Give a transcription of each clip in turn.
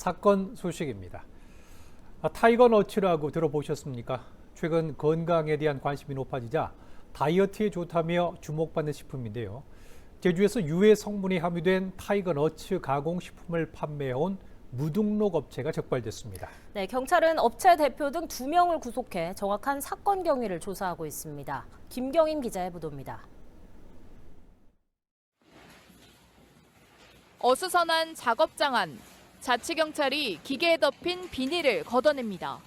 사건 소식입니다. 아, 타이거 너츠라고 들어보셨습니까? 최근 건강에 대한 관심이 높아지자 다이어트에 좋다며 주목받는 식품인데요. 제주에서 유해 성분이 함유된 타이거 너츠 가공 식품을 판매해온 무등록 업체가 적발됐습니다. 네, 경찰은 업체 대표 등 두 명을 구속해 정확한 사건 경위를 조사하고 있습니다. 김경임 기자의 보도입니다. 어수선한 작업장 안 자치경찰이 기계에 덮인 비닐을 걷어냅니다.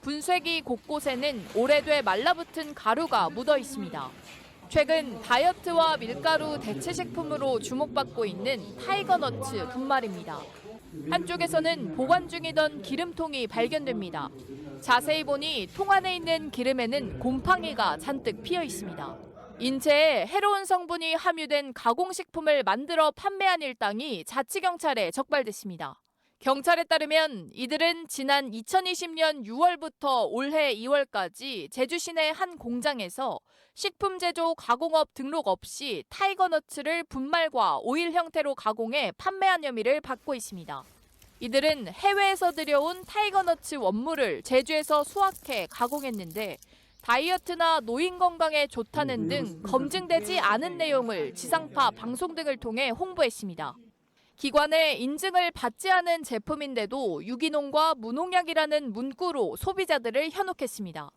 분쇄기 곳곳에는 오래돼 말라붙은 가루가 묻어 있습니다. 최근 다이어트와 밀가루 대체 식품으로 주목받고 있는 타이거너츠 분말입니다. 한쪽에서는 보관 중이던 기름통이 발견됩니다. 자세히 보니 통 안에 있는 기름에는 곰팡이가 잔뜩 피어 있습니다. 인체에 해로운 성분이 함유된 가공식품을 만들어 판매한 일당이 자치경찰에 적발됐습니다. 경찰에 따르면 이들은 지난 2020년 6월부터 올해 2월까지 제주 시내 한 공장에서 식품 제조 가공업 등록 없이 타이거너츠를 분말과 오일 형태로 가공해 판매한 혐의를 받고 있습니다. 이들은 해외에서 들여온 타이거너츠 원물을 제주에서 수확해 가공했는데 다이어트나 노인 건강에 좋다는 등 검증되지 않은 내용을 지상파 방송 등을 통해 홍보했습니다. 기관의 인증을 받지 않은 제품인데도 유기농과 무농약이라는 문구로 소비자들을 현혹했습니다.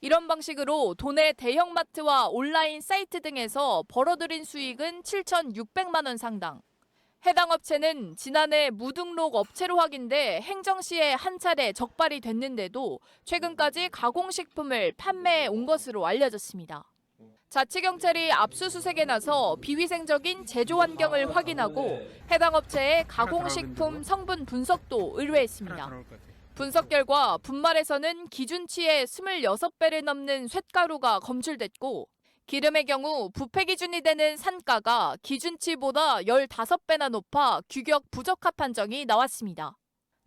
이런 방식으로 도내 대형마트와 온라인 사이트 등에서 벌어들인 수익은 7,600만 원 상당. 해당 업체는 지난해 무등록 업체로 확인돼 행정시에 한 차례 적발이 됐는데도 최근까지 가공식품을 판매해 온 것으로 알려졌습니다. 자치경찰이 압수수색에 나서 비위생적인 제조 환경을 확인하고 해당 업체의 가공식품 성분 분석도 의뢰했습니다. 분석 결과 분말에서는 기준치의 26배를 넘는 쇳가루가 검출됐고 기름의 경우 부패 기준이 되는 산가가 기준치보다 15배나 높아 규격 부적합 판정이 나왔습니다.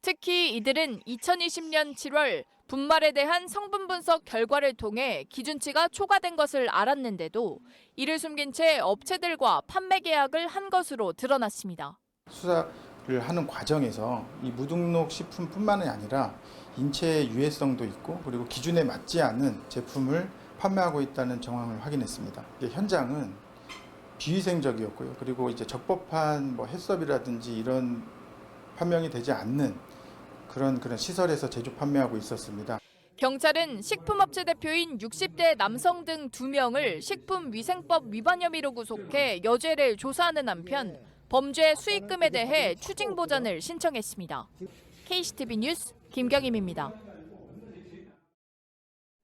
특히 이들은 2020년 7월 분말에 대한 성분 분석 결과를 통해 기준치가 초과된 것을 알았는데도 이를 숨긴 채 업체들과 판매 계약을 한 것으로 드러났습니다. 수사를 하는 과정에서 이 무등록 식품뿐만이 아니라 인체 유해성도 있고 그리고 기준에 맞지 않는 제품을 판매하고 있다는 정황을 확인했습니다. 현장은 비위생적이었고요. 그리고 이제 적법한 뭐 해썹이라든지 이런 판명이 되지 않는 그런 그런 시설에서 제조 판매하고 있었습니다. 경찰은 식품업체 대표인 60대 남성 등 2명을 식품위생법 위반 혐의로 구속해 여죄를 조사하는 한편 범죄 수익금에 대해 추징 보전을 신청했습니다. KCTV 뉴스 김경임입니다.